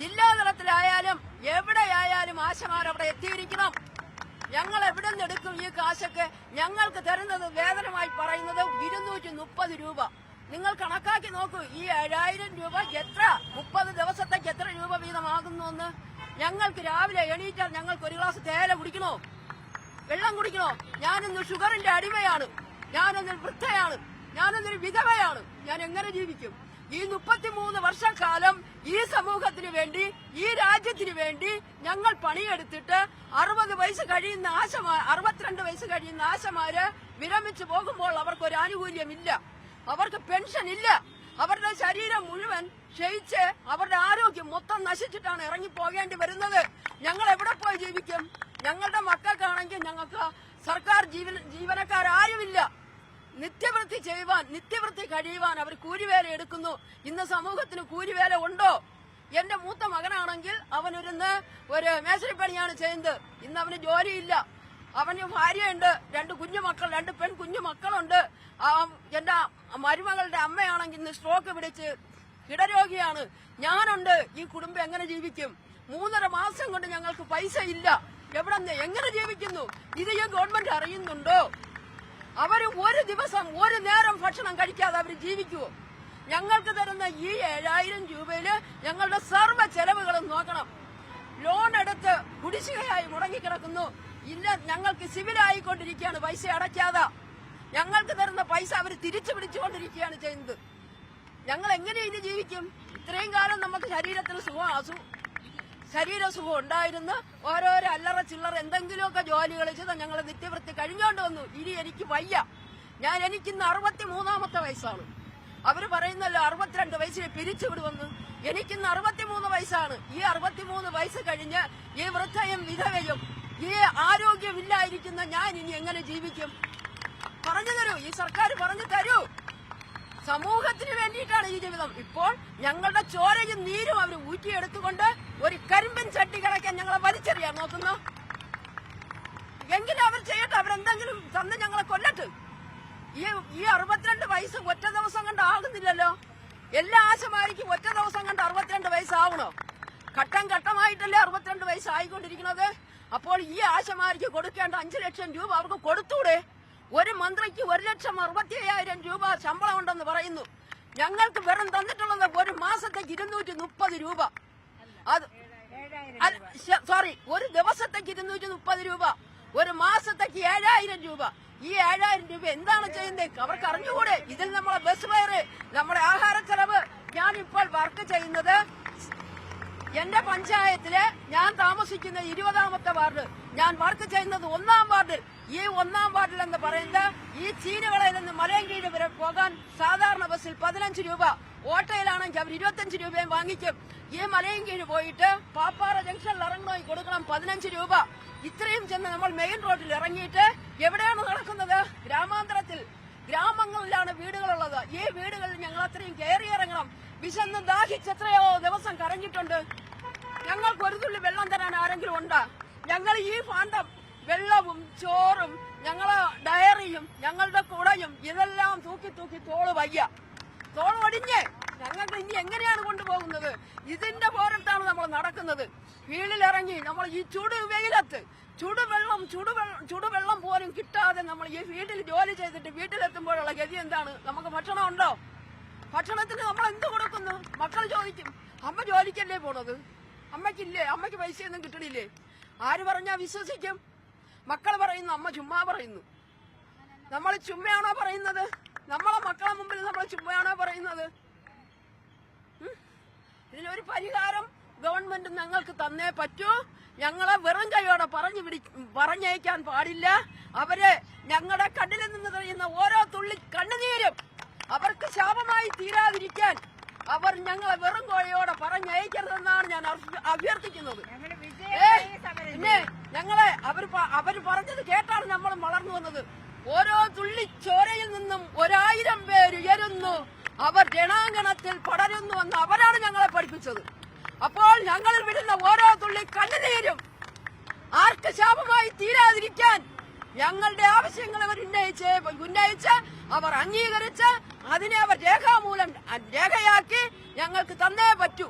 ജില്ലാതലത്തിലായാലും എവിടെയായാലും ആശമാർ അവിടെ എത്തിയിരിക്കണം. ഞങ്ങൾ എവിടെ നിന്ന് എടുക്കും ഈ കാശൊക്കെ? ഞങ്ങൾക്ക് തരുന്നത് വേതനമായി പറയുന്നത് ഇരുന്നൂറ്റി മുപ്പത് രൂപ. നിങ്ങൾ കണക്കാക്കി നോക്കൂ ഈ ഏഴായിരം രൂപ എത്ര? മുപ്പത് ദിവസത്തേക്ക് എത്ര രൂപ വീതമാകുന്നു എന്ന്? ഞങ്ങൾക്ക് രാവിലെ എണീറ്റാൽ ഞങ്ങൾക്ക് ഒരു ഗ്ലാസ് തേല കുടിക്കണോ? വെള്ളം കുടിക്കണോ? ഞാനിന്ന് ഷുഗറിന്റെ അടിമയാണ്. ഞാനൊന്നൊരു വൃദ്ധയാണ്. ഞാനൊന്നൊരു വിധവയാണ്. ഞാൻ എങ്ങനെ ജീവിക്കും? ഈ മുപ്പത്തിമൂന്ന് വർഷക്കാലം ഈ സമൂഹത്തിന് വേണ്ടി ഈ രാജ്യത്തിന് വേണ്ടി ഞങ്ങൾ പണിയെടുത്തിട്ട് അറുപത് വയസ്സ് കഴിയുന്ന ആശമാ അറുപത്തിരണ്ട് വയസ്സ് കഴിയുന്ന ആശമാര് വിരമിച്ചു പോകുമ്പോൾ അവർക്ക് ഒരു ആനുകൂല്യമില്ല. അവർക്ക് പെൻഷൻ ഇല്ല അവരുടെ ശരീരം മുഴുവൻ ക്ഷയിച്ച് അവരുടെ ആരോഗ്യം മൊത്തം നശിച്ചിട്ടാണ് ഇറങ്ങി പോകേണ്ടി വരുന്നത്. ഞങ്ങൾ എവിടെ പോയി ജീവിക്കും? ഞങ്ങളുടെ മക്കൾക്കാണെങ്കിൽ ഞങ്ങൾക്ക് സർക്കാർ ജീവന നിത്യവൃത്തി ചെയ്യുവാൻ നിത്യവൃത്തി കഴിയുവാൻ അവർ കൂലിവേല എടുക്കുന്നു. ഇന്ന് സമൂഹത്തിന് കൂലിവേല ഉണ്ടോ? എന്റെ മൂത്ത മകനാണെങ്കിൽ അവനൊരുന്ന് ഒരു മേശരിപ്പണിയാണ് ചെയ്യുന്നത്. ഇന്ന് അവന് ജോലിയില്ല. അവന് ഭാര്യയുണ്ട് രണ്ട് കുഞ്ഞു മക്കൾ രണ്ട് പെൺ കുഞ്ഞു മക്കളുണ്ട്. എന്റെ മരുമകളുടെ അമ്മയാണെങ്കിൽ ഇന്ന് സ്ട്രോക്ക് പിടിച്ച് കിടരോഗിയാണ്. ഞാനുണ്ട് ഈ കുടുംബം എങ്ങനെ ജീവിക്കും? മൂന്നര മാസം കൊണ്ട് ഞങ്ങൾക്ക് പൈസ ഇല്ല എവിടെ എങ്ങനെ ജീവിക്കുന്നു? ഇത് ഈ ഗവൺമെന്റ് അറിയുന്നുണ്ടോ? അവർ ഒരു ദിവസം ഒരു നേരം ഭക്ഷണം കഴിക്കാതെ അവർ ജീവിക്കുമോ ഞങ്ങൾക്ക് തരുന്ന ഈ ഏഴായിരം രൂപയിൽ ഞങ്ങളുടെ സർവ ചെലവുകളും നോക്കണം. ലോൺ എടുത്ത് കുടിശ്ശികയായി മുടങ്ങിക്കിടക്കുന്നു ഇല്ല ഞങ്ങൾക്ക് സിവിലായിക്കൊണ്ടിരിക്കുകയാണ് പൈസ അടയ്ക്കാതെ. ഞങ്ങൾക്ക് തരുന്ന പൈസ അവർ തിരിച്ചു പിടിച്ചുകൊണ്ടിരിക്കുകയാണ് ചെയ്യുന്നത്. ഞങ്ങൾ എങ്ങനെ ഇനി ജീവിക്കും? ഇത്രയും കാലം നമുക്ക് ശരീരത്തിന് സുഖം ശരീര സുഖം ഉണ്ടായിരുന്ന ഓരോരോ അല്ലറ ചില്ലറ എന്തെങ്കിലുമൊക്കെ ജോലികൾ ചെയ്ത് ഞങ്ങൾ നിത്യവൃത്തി കഴിഞ്ഞോണ്ട് വന്നു. ഇനി എനിക്ക് വയ്യ. ഞാൻ എനിക്കിന്ന് അറുപത്തി മൂന്നാമത്തെ വയസ്സാണ്. അവർ പറയുന്നല്ലോ അറുപത്തിരണ്ട് വയസ്സിൽ പിരിച്ചുവിടുമെന്ന് എനിക്കിന്ന് അറുപത്തിമൂന്ന് വയസ്സാണ്. ഈ അറുപത്തിമൂന്ന് വയസ്സ് കഴിഞ്ഞ് ഈ വൃദ്ധയും വിധവയും ഈ ആരോഗ്യമില്ലായിരിക്കുന്ന ഞാൻ ഇനി എങ്ങനെ ജീവിക്കും? പറഞ്ഞു തരൂ. ഈ സർക്കാർ പറഞ്ഞു തരൂ. സമൂഹത്തിന് വേണ്ടിയിട്ടാണ് ഈ ജീവിതം. ഇപ്പോൾ ഞങ്ങളുടെ ചോരയും നീരും അവർ ഊറ്റിയെടുത്തുകൊണ്ട് ഒരു കരിമ്പൻ ചട്ടി കിടക്കാൻ ഞങ്ങളെ വലിച്ചെറിയാൻ നോക്കുന്നു. എങ്കിലും അവർ ചെയ്യട്ടെ അവരെന്തെങ്കിലും തന്ന് ഞങ്ങളെ കൊല്ലട്ട്. ഈ ഈ അറുപത്തിരണ്ട് വയസ്സ് ഒറ്റ ദിവസം കൊണ്ട് ആകുന്നില്ലല്ലോ. എല്ലാ ആശമാരിക്കും ഒറ്റ ദിവസം കൊണ്ട് അറുപത്തിരണ്ട് വയസ്സാവണോ ഘട്ടം ഘട്ടമായിട്ടല്ലേ അറുപത്തിരണ്ട് വയസ്സായിക്കൊണ്ടിരിക്കുന്നത് അപ്പോൾ ഈ ആശമാരിക്ക് കൊടുക്കേണ്ട അഞ്ചു ലക്ഷം രൂപ അവർക്ക് കൊടുത്തൂടെ? മന്ത്രിക്ക് ഒരു ലക്ഷം അറുപത്തി അയ്യായിരം രൂപ ശമ്പളം ഉണ്ടെന്ന് പറയുന്നു. ഞങ്ങൾക്ക് വെറും തന്നിട്ടുള്ളത് ഒരു മാസത്തേക്ക് ഇരുന്നൂറ്റി മുപ്പത് രൂപ. അത് സോറി ഒരു ദിവസത്തേക്ക് ഇരുന്നൂറ്റി മുപ്പത് രൂപ. ഒരു മാസത്തേക്ക് ഏഴായിരം രൂപ. ഈ ഏഴായിരം രൂപ എന്താണ് ചെയ്യുന്നത് അവർക്ക് അറിഞ്ഞുകൂടെ? ഇതിൽ നമ്മളെ ബസ് ഫെയർ നമ്മുടെ ആഹാര ചെലവ് ഞാൻ ഇപ്പോൾ വർക്ക് ചെയ്യുന്നത് എന്റെ പഞ്ചായത്തിൽ ഞാൻ താമസിക്കുന്ന ഇരുപതാമത്തെ വാർഡ്. ഞാൻ വർക്ക് ചെയ്യുന്നത് ഒന്നാം വാർഡിൽ. ഈ ഒന്നാം വാർഡിൽ എന്ന് പറയുന്നത് ഈ ചീനവളയിൽ നിന്ന് മലയങ്കീഴ് വരെ പോകാൻ സാധാരണ ബസ്സിൽ പതിനഞ്ച് രൂപ ഓട്ടോയിലാണെങ്കിൽ അവർ ഇരുപത്തഞ്ച് രൂപയും വാങ്ങിക്കും. ഈ മലയങ്കീഴ് പോയിട്ട് പാപ്പാറ ജംഗ്ഷനിൽ ഇറങ്ങണമെങ്കിൽ കൊടുക്കണം പതിനഞ്ച് രൂപ. ഇത്രയും ചെന്ന് നമ്മൾ മെയിൻ റോഡിൽ ഇറങ്ങിയിട്ട് എവിടെയാണ് നടക്കുന്നത്? ഗ്രാമാന്തരത്തിൽ. ഗ്രാമങ്ങളിലാണ് വീടുകളുള്ളത്. ഈ വീടുകളിൽ ഞങ്ങൾ അത്രയും കയറി ഇറങ്ങണം. വിശന്ന് ദാഹിച്ച് എത്രയോ ദിവസം കറങ്ങിയിട്ടുണ്ട് ഞങ്ങൾക്ക് ഒരു തുള്ളി വെള്ളം തരാൻ ആരെങ്കിലും ഉണ്ടാ? ഞങ്ങൾ ഈ ഫാണ്ടം വെള്ളവും ചോറും ഞങ്ങളെ ഡയറിയും ഞങ്ങളുടെ കുടയും ഇതെല്ലാം തൂക്കി തൂക്കി തോൾ വയ്യ. തോൾ ഒടിഞ്ഞ് ഞങ്ങൾക്ക് ഇനി എങ്ങനെയാണ് കൊണ്ടുപോകുന്നത്? ഇതിന്റെ പോരത്താണ് നമ്മൾ നടക്കുന്നത്. വീടിലിറങ്ങി നമ്മൾ ഈ ചുടു വെയിലത്ത് ചുടുവെള്ളം ചുടുവെള്ളം ചുടുവെള്ളം പോലും കിട്ടാതെ നമ്മൾ ഈ വീട്ടിൽ ജോലി ചെയ്തിട്ട് വീട്ടിലെത്തുമ്പോഴുള്ള ഗതി എന്താണ്? നമുക്ക് ഭക്ഷണം ഉണ്ടോ? ഭക്ഷണത്തിന് നമ്മൾ എന്ത് കൊടുക്കുന്നു? മക്കൾ ചോദിക്കും അമ്മ ജോലിക്കല്ലേ പോണത്? അമ്മയ്ക്കില്ലേ? അമ്മയ്ക്ക് പൈസയൊന്നും കിട്ടണില്ലേ? ആര് പറഞ്ഞാ വിശ്വസിക്കും? മക്കൾ പറയുന്നു അമ്മ ചുമ്മാ പറയുന്നു. നമ്മൾ ചുമ്മയാണോ പറയുന്നത്? നമ്മളെ മക്കളെ മുമ്പിൽ നമ്മൾ ചുമ്മയാണോ പറയുന്നത്? ഇതിനൊരു പരിഹാരം ഗവൺമെന്റ് ഞങ്ങൾക്ക് തന്നേ പറ്റൂ. ഞങ്ങളെ വെറും കൈയോടെ പറഞ്ഞു പിടി പറഞ്ഞയക്കാൻ പാടില്ല. അവരെ ഞങ്ങളുടെ കണ്ണിൽ നിന്ന് തെളിയുന്ന ഓരോ തുള്ളി കണ്ണുനീരും അവർക്ക് ശാപമായി തീരാതിരിക്കാൻ അവർ ഞങ്ങളെ വെറും കോഴയോടെ പറഞ്ഞയക്കരുതെന്നാണ് ഞാൻ അഭ്യ- അഭ്യർത്ഥിക്കുന്നത്. അവർ പറഞ്ഞത് കേട്ടാണ് നമ്മൾ വളർന്നു വന്നത്. ഓരോ തുള്ളി ചോരയിൽ നിന്നും ഒരായിരം പേര് ഉയരുന്നു. അവർ പടരുന്നു എന്ന് അവരാണ് ഞങ്ങളെ പഠിപ്പിച്ചത്. അപ്പോൾ ഞങ്ങൾ വിടുന്ന ഓരോ തുള്ളി കണ്ണുനീരും ആർക്ക് ശാപമായി തീരാതിരിക്കാൻ ഞങ്ങളുടെ ആവശ്യങ്ങൾ അവർ ഉന്നയിച്ച് ഉന്നയിച്ച് അവർ അംഗീകരിച്ച് അതിനെ അവർ രേഖാമൂലം രേഖയാക്കി ഞങ്ങൾക്ക് തന്നേ പറ്റൂ.